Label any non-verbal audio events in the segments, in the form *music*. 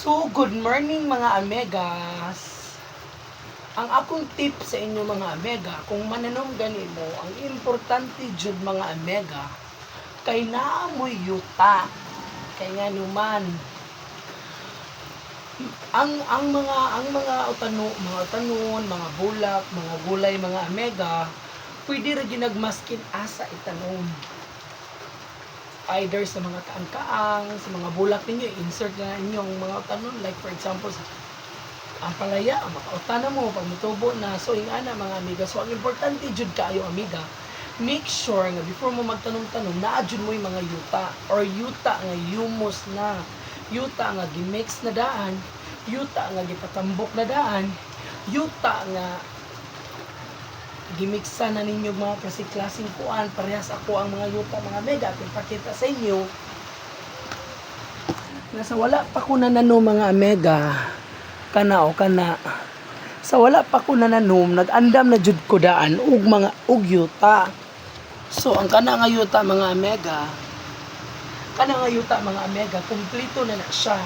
So, good morning mga amegas. Ang akong tip sa inyo mga amega, kung mananom gani mo, ang importante jud mga amega, kay naamoy yuta. Kay nga numan, ang ang mga ang mga utano, mga utanon, mga bulak, mga gulay, mga amega, pwede ra ginagmaskin asa itanom either sa mga kaang-kaang, sa mga bulak ninyo, insert na inyong mga utanon. Like for example, sa ang palaya, ang makautana mo, pag mutubo na, so yung ana mga amiga. So ang importante jud kaayo amiga, make sure nga before mo magtanong-tanong, naadjud mo yung mga yuta. Or yuta nga humus na, yuta nga gimix na daan, yuta nga gipatambok na daan, yuta nga gimiksa na ninyo mga kasi klaseng kuan parehas ako ang mga yuta mga mega pinapakita sa inyo. Nasa wala pa ko nanano mga mega. Kana o kana. Sa wala pa ko nananom nagandam na jud ko daan ug mga ug yuta. So ang kana nga yuta mga mega kana nga yuta mga mega kumpleto na na siya.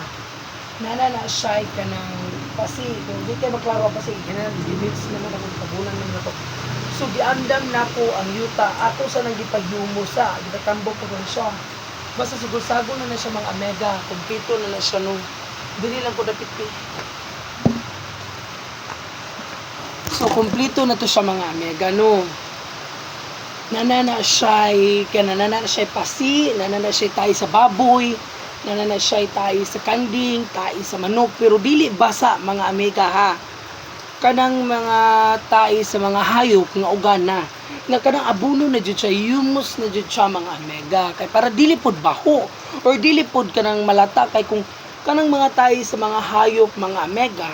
Nana na siya kanang pasi kung di kayo maklaro pasi kanang limits naman ako tabunan naman ako So giandam na ko ang yuta. Ako sa nang gipagyumo sa, gipatambok ko siya. Basta siguro sago na na siya mga mega. Kumpito na na siya nung dili lang ko dapit pi. So kumpleto na to siya mga mega no. Nanana siya kananana siya pasi, nanana siya tayo sa baboy, nanana siya tayo sa kanding, tayo sa manok, pero dili basa mga amiga ha kanang mga tae sa mga hayop nga ugan na. Nga kanang abuno na jud siya humus na jud siya mga mega kay para dili pod baho or dili pod kanang malata. Kay kung kanang mga tae sa mga hayop mga mega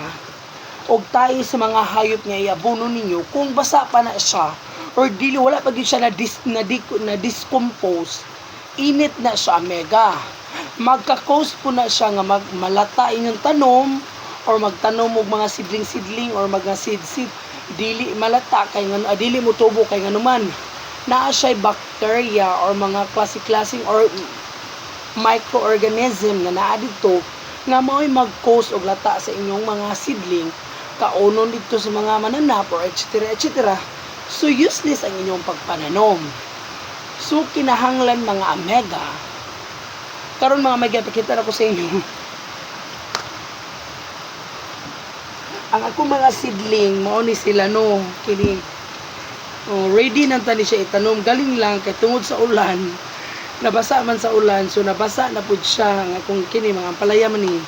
og tae sa mga hayop nga iabuno ninyo kung basa pa na siya or dili wala pa gyud siya na dis, na, di, na discompose init na siya mega magka-cause po na siya nga mag, malata inyong tanom or magtanom og mga sidling-sidling or mga seed-seed dili malata kay ngano ah, dili mo tubo kay ngano man naa siya bacteria or mga klase-klaseng or microorganism nga naa dito nga mao'y mag-cause og lata sa inyong mga seedling kaunon dito sa mga mananap or etc etc so useless ang inyong pagpananom. So kinahanglan mga omega. Karon mga mega pakita na ko sa inyo *laughs* ang ako mga sidling mao ni sila no kini oh, ready nang tani siya itanom galing lang kay tungod sa ulan nabasa man sa ulan so nabasa na pud siya ang akong kini mga palaya man ni.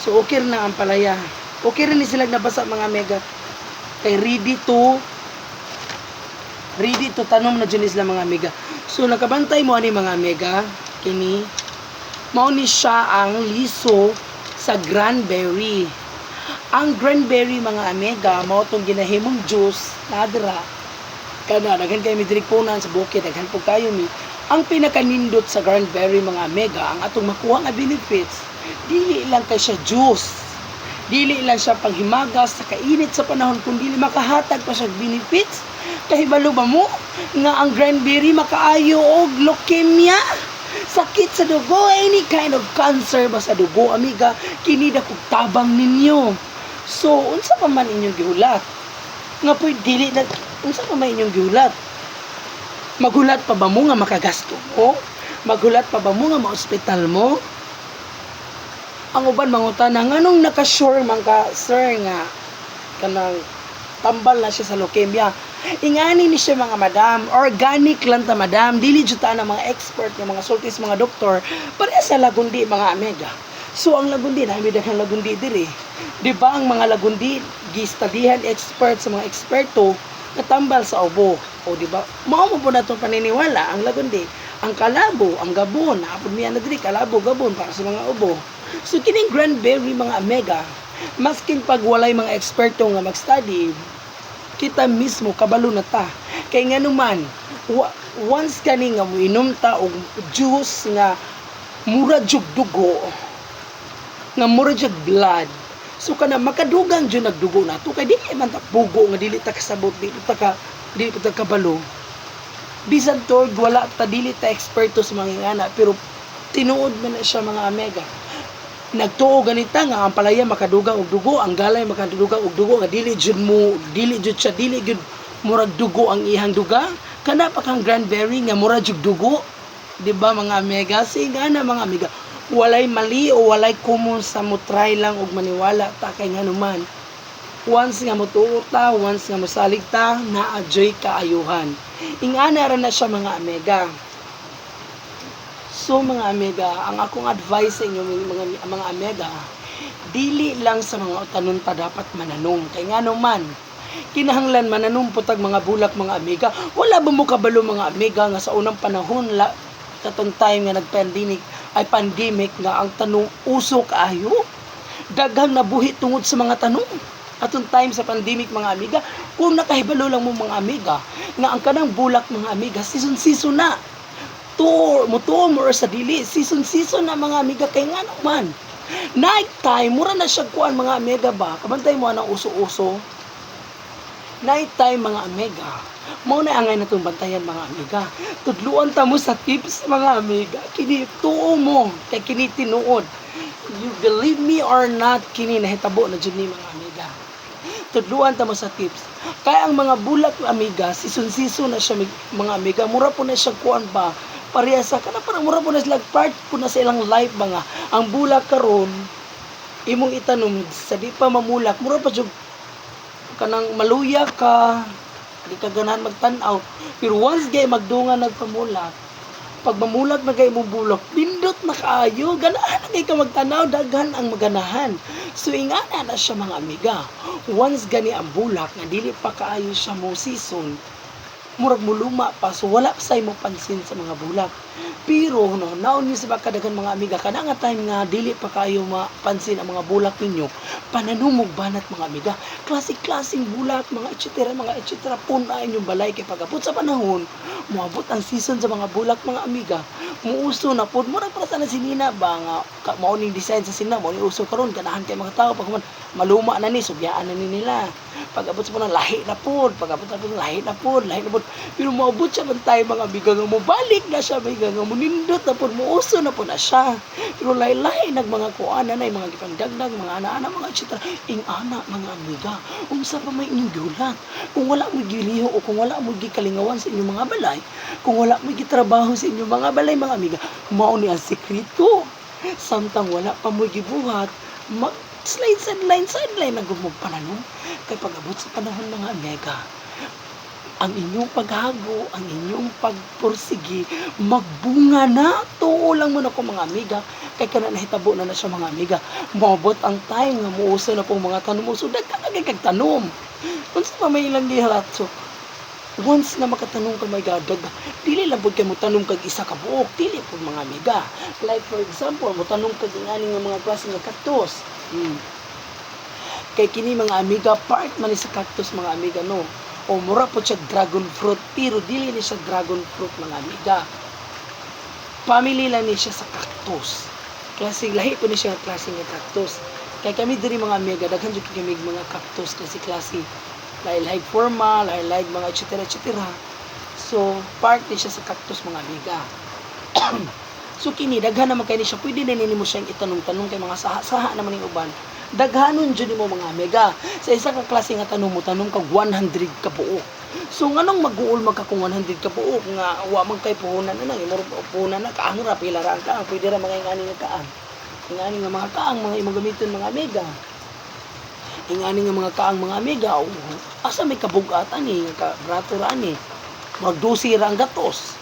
So okay na ang palaya. Okay rin ni sila nabasa mga mega kay ready to ready to tanom na dyan sila mga mega. So nakabantay mo ani mga mega kini mao ni siya ang liso sa cranberry ang cranberry mga amega mao tong ginahimong juice nadra. Kana daghan kay mi diri punan sa bukid daghan po kayo mi. Ang pinakanindot sa cranberry mga amega ang atong makuha nga benefits dili lang kay siya juice. Dili lang siya panghimagas sa kainit sa panahon kung dili makahatag pa siya benefits. Kahibalo ba mo nga ang cranberry makaayo og leukemia? Sakit sa dugo any kind of cancer ba sa dugo amiga? Kini dako tabang ninyo so unsa pa man inyong gihulat nga po'y dili na unsa pa man inyong gihulat maghulat pa ba mo nga makagasto mo? Maghulat pa ba mo nga ma-hospital mo? Ang uban mangutana nganong naka-sure man ka sir nga kanang tambal na siya sa leukemia ingani ni siya mga madam organic lang ta madam. Dili jud ta na mga expert nga mga sultis mga doktor. Pareha sa lagundi mga amega so ang lagundi na daghang lagundi diri di ba ang mga lagundi gistadihan expert sa mga eksperto natambal sa ubo. O di ba? Mao mo po na itong paniniwala ang lagundi. Ang kalabo ang gabon. Apod niya na diri kalabo gabon para sa mga ubo. So kining cranberry mga amega maskin pag walay mga eksperto nga mag-study kita mismo kabalo na ta. Kay nga naman once kani nga moinom ta og juice nga mura jug dugo nga mura jug blood so kana makadugang jud nagdugo nato kay dili man ta pugo nga dili ta kasabot dili ta ka dili ta kabalo. Bisan tord wala ta dili ta eksperto sa mga ingana pero tinuod man na siya mga omega. Nagtuo ganita nga ang palaya makaduga og dugo ang galay makaduga og dugo nga dili jud mo dili jud siya dili jud murag dugo ang ihang duga. Kana pa kang cranberry nga mura jud dugo? Di ba mga amiga sige na mga amiga walay mali o walay common sa mo try lang og maniwala ta kay nga naman once nga motuo ta once nga mosalig ta na-adjoy kaayuhan ingana ra na siya mga amiga So mga amiga, ang akong advice sa inyo mga mga amiga, dili lang sa mga tanon ta dapat mananong. Kay nga naman, kinahanglan mananong putag mga bulak mga amiga. Wala ba mo kabalo mga amiga nga sa unang panahon la katong time nga nag-pandemic ay pandemic nga ang tanong uso kaayo. Daghang nabuhi tungod sa mga tanong. Atong time sa pandemic mga amiga, kung nakahibalo lang mo mga amiga, nga ang kanang bulak mga amiga, season-season na tour mo tour mo sa dili season season na mga amiga kay nga naman night time mura na siya kuan mga amiga ba kabantay mo anang uso-uso night time mga amiga. Mo na angay natong bantayan mga amiga. Tudluan ta mo sa tips mga amiga. Kini tuo mo kay kini tinuod you believe me or not kini nahitabo na jud ni mga amiga. Tudluan ta mo sa tips. Kaya ang mga bulak amiga season na siya mga amiga. Mura po na siya kuan ba? Pareha sa kana parang mura po na sila part po na sa ilang life mga. Ang bulak karon imong itanom sa di pa mamulak mura pa jud kanang maluya ka di ka ganahan magtan-aw. Pero once gay magdungan nagpamulak pag mamulak na kay imong bulak pindot na kaayo. Ganahan na kay ka magtanaw daghan ang maganahan. So ingana na siya mga amiga. Once gani ang bulak nga dili pa kaayo siya mo season murag muluma pa so wala say mo pansin sa mga bulak. Pero no naon ni sa kadaghan mga amiga kana nga time nga dili pa kayo mapansin ang mga bulak ninyo pananumog banat mga amiga. Klase-klaseng bulak mga etc mga etc puna inyong balay kay pagabot sa panahon moabot ang season sa mga bulak mga amiga. Muuso na pod murag para sana sinina ba nga mao ning design sa sina mao ni uso karon ganahan kay mga tao pag maluma na ni subyaan na ni nila. Pag-abot sa panahon lahi na pod pag-abot sa panahon lahi na pod lahi na pod pero moabot siya man tayo mga amiga nga mo balik na siya amiga nga mo nindot na pod muuso na po na siya. Pero lahi-lahi nag mga kuana na mga gipangdagdag mga ana-ana mga etc ing ana mga amiga unsa pa may inyong giulat kung wala mo giliho o kung wala mo gikalingawan sa inyong mga balay kung wala mo gitrabaho sa inyong mga balay mga amiga mao ni ang sekreto samtang wala pa mo gibuhat mag slide sideline sideline na gumog pananong kay pag-abot sa panahon mga amiga ang inyong paghago, ang inyong pagpursigi, magbunga na. Tuo lang mo na ko mga amiga. Kay kana nahitabo na na siya mga amiga. Mabot ang time nga muuso na po mga tanom. So, dagka na kay kagtanom. Kung sa pa may ilang gihalat. So, once na makatanong ka may gadag, dili lang pud kay mo tanong kag isa ka buok, dili po mga amiga. Like for example, mo tanong kag ingani nga mga klase nga cactus. Hmm. Kay kini mga amiga, part man sa cactus mga amiga no o mura po siya dragon fruit pero dili ni siya dragon fruit mga amiga family lang ni siya sa cactus klase lahi po ni siya klase nga cactus kay kami diri mga amiga daghan jud kami mga cactus kasi klase lahi lahi forma lahi lahi mga etc etc so part ni siya sa cactus mga amiga *clears throat* so kini daghan naman kay ni siya. Pwede na nimo siyang itanong-tanong kay mga saha-saha naman ning uban. Daghanon jud mo mga amiga sa isa ka klase nga tanong mo tanong kag 100 ka buok so nganong mag-uol magka kung 100 ka buok nga wa man kay puhunan na nang imong puhunan na kaang ra pila ra ang kaang. Pwede ra mga ingani nga kaang. Ingani nga mga kaang mga imong gamiton mga amiga ingani nga mga kaang mga amiga asa may kabugatan ni ka brato ra ni mag 12 ra gatos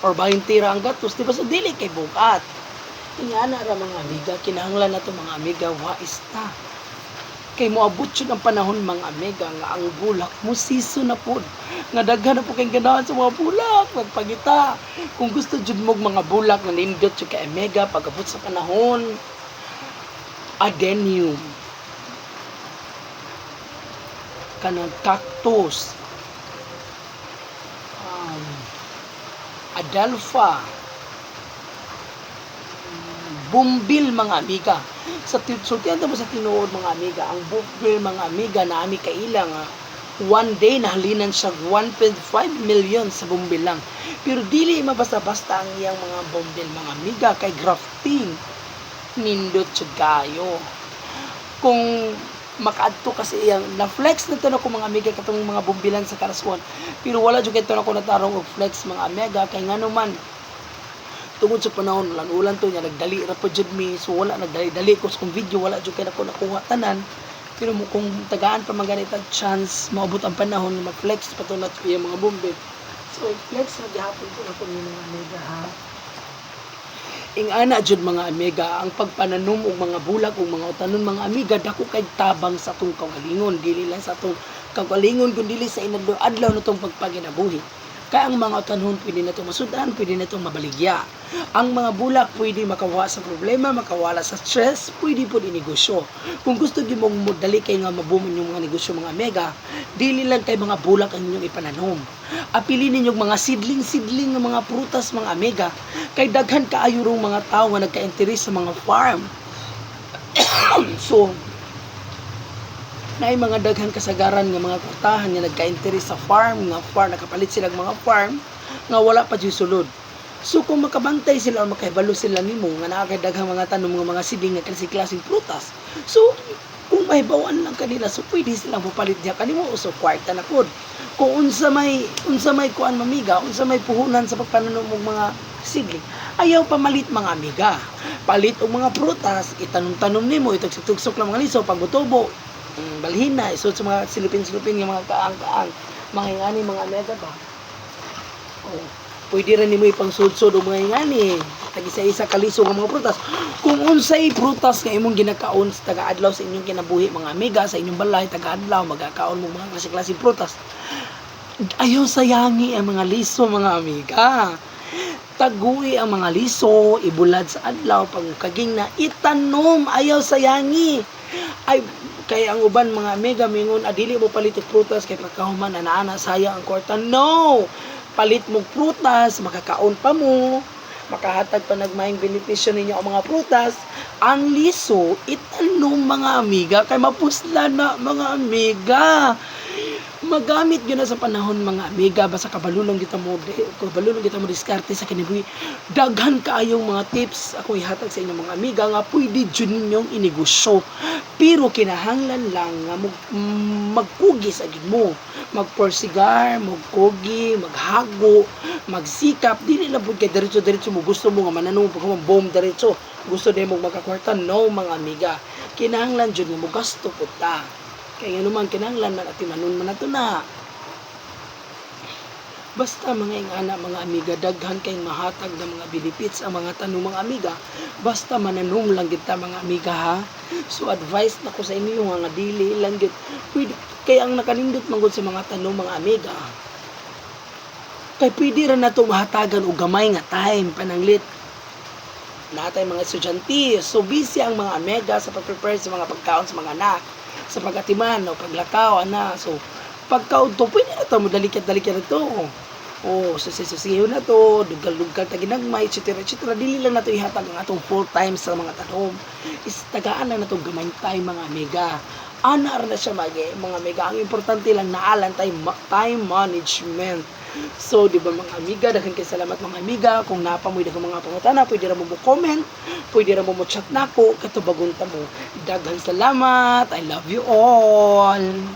or 20 ra ang gatos di ba so dili kay bugat Ingana ra mga amiga, kinahanglan nato mga amiga, wais ta. Kay moabot yun ang panahon mga amiga nga ang bulak mo siso na pod. Nga daghan na po kayong ganahan sa mga bulak, magpangita. Kung gusto jud mo mga bulak nga nindot yung kay amiga pagabot sa panahon, adenium, kanang cactus, um, adelpha, bumbil mga amiga. Sa ti- sultihan mo sa tinuod mga amiga, ang bumbil mga amiga na ami kailang nga one day nahalinan siya 1.5 million sa bumbil lang. Pero dili mabasta-basta ang iyang mga bumbil mga amiga kay grafting. nindot jud kayo kung makaadto kasi iyang na-flex na to na ko mga amiga katong mga bumbilan sa Karaswan pero wala jud kay to na ko natarong og flex mga amiga kay ngano man tungod sa panahon ulan ulan to niya nagdali ra po jud mi so wala nagdali dali ko sa kong video wala jud kay nako nakuha tanan. Pero mo kung tagaan pa maganita chance maabot ang panahon na mag-flex pa to na yung mga bumbil so flex na gihapon ko na ni mga amiga ha ing ana jud mga amiga ang pagpananom og mga bulag og mga utanon mga amiga dako kay tabang sa atong kagalingon dili lang sa atong kagalingon kundi sa inadlo adlaw natong pagpaginabuhi kaya ang mga utanon pwede na itong masudan, pwede na itong mabaligya. Ang mga bulak pwede makawa sa problema, makawala sa stress, pwede po di negosyo. Kung gusto di mong modali kay nga mabuman yung mga negosyo mga mega, dili lang kay mga bulak ang inyong ipananom. Apili ninyong mga sidling-sidling ng mga prutas mga mega, kay daghan kaayo mga tao nga nagka-interes sa mga farm. *coughs* so, na mga daghan kasagaran nga mga kurtahan nga nagka-interes sa farm nga farm nakapalit sila mga farm nga wala pa jud so kung makabantay sila o makahibalo sila nimo nga naa kay daghang mga tanom nga mga siling nga klase-klaseng prutas. So kung mahibawan lang kanila so pwede silang mapalit diha. Kanimo so kwarta na pod. Kung unsa may unsa may kuan mamiga unsa may puhunan sa pagpananom og mga sigling ayaw pamalit mga amiga. Palit og mga prutas itanom-tanom nimo itugsok lang mga liso pagbutubo mm, balhina isod sa mga silupin-silupin nga mga kaang-kaang mga ingani mga mega ba? Oh, pwede rin nimo ipang sud-sud o mga ingani. Tag-isa-isa kaliso nga mga prutas. Kung unsay prutas nga imong ginakaon sa taga-adlaw sa inyong kinabuhi mga amiga sa inyong balay taga-adlaw magakaon mo mga klase-klase prutas. Ayaw sayangi ang mga liso mga amiga. Tagui ang mga liso, ibulad sa adlaw, pag kaging na itanom, ayaw sayangi. Ay, kay ang uban mga mega mingon, adili mo palit og prutas, kay pagkahuman, ana-ana, sayang ang kwarta. No! Palit mo prutas, makakaon pa mo, makahatag pa nagmaing benepisyo ninyo ang mga prutas, ang liso, itanom mga amiga, kay mapusla na mga amiga magamit yun na sa panahon mga amiga basta kabalulong kita mo kabalulong kita mo diskarte sa kinibuhi. Daghan kaayong mga tips ako ihatag sa inyong mga amiga nga pwede dyan ninyong inegosyo. Pero kinahanglan lang nga mag, magkugi sa gid mo. Magporsigar magkugi maghago magsikap. Dili na pud kay diretso diretso mo gusto mo nga mananong pag boom diretso. Gusto din mo makakwarta no mga amiga. Kinahanglan jud mo gasto pud ta kaya nga naman kinanglan man at manon man nato na. Basta mga ingana mga amiga daghan kay mahatag ng mga benefits ang mga tanong mga amiga. Basta mananom lang kita mga amiga ha? So advice na ko sa inyo nga nga dili lang gid pwede kay ang nakanindot manggod sa mga tanong mga amiga kay pwede ra nato mahatagan og gamay nga time pananglit. Natay mga estudyante so busy ang mga amiga sa pag-prepare sa mga pagkaon sa mga anak sa pagatiman o paglakaw ana. So pagkaon to pwede na to mo dalikat dalikat na to. O susisusiyo na to dugal-dugal ta ginagmay etc etc dili lang nato ihatag ang atong full time sa mga tanom. Is tagaan lang nato gamay time mga amiga ana ra na siya magi mga amiga ang importante lang naalan time time management So, di ba mga amiga, daghan kay salamat mga amiga. Kung napamoy daghang mga pangutana, pwede ra mo mo comment, pwede ra mo mo chat nako, katubagon ta mo. Daghan salamat. I love you all.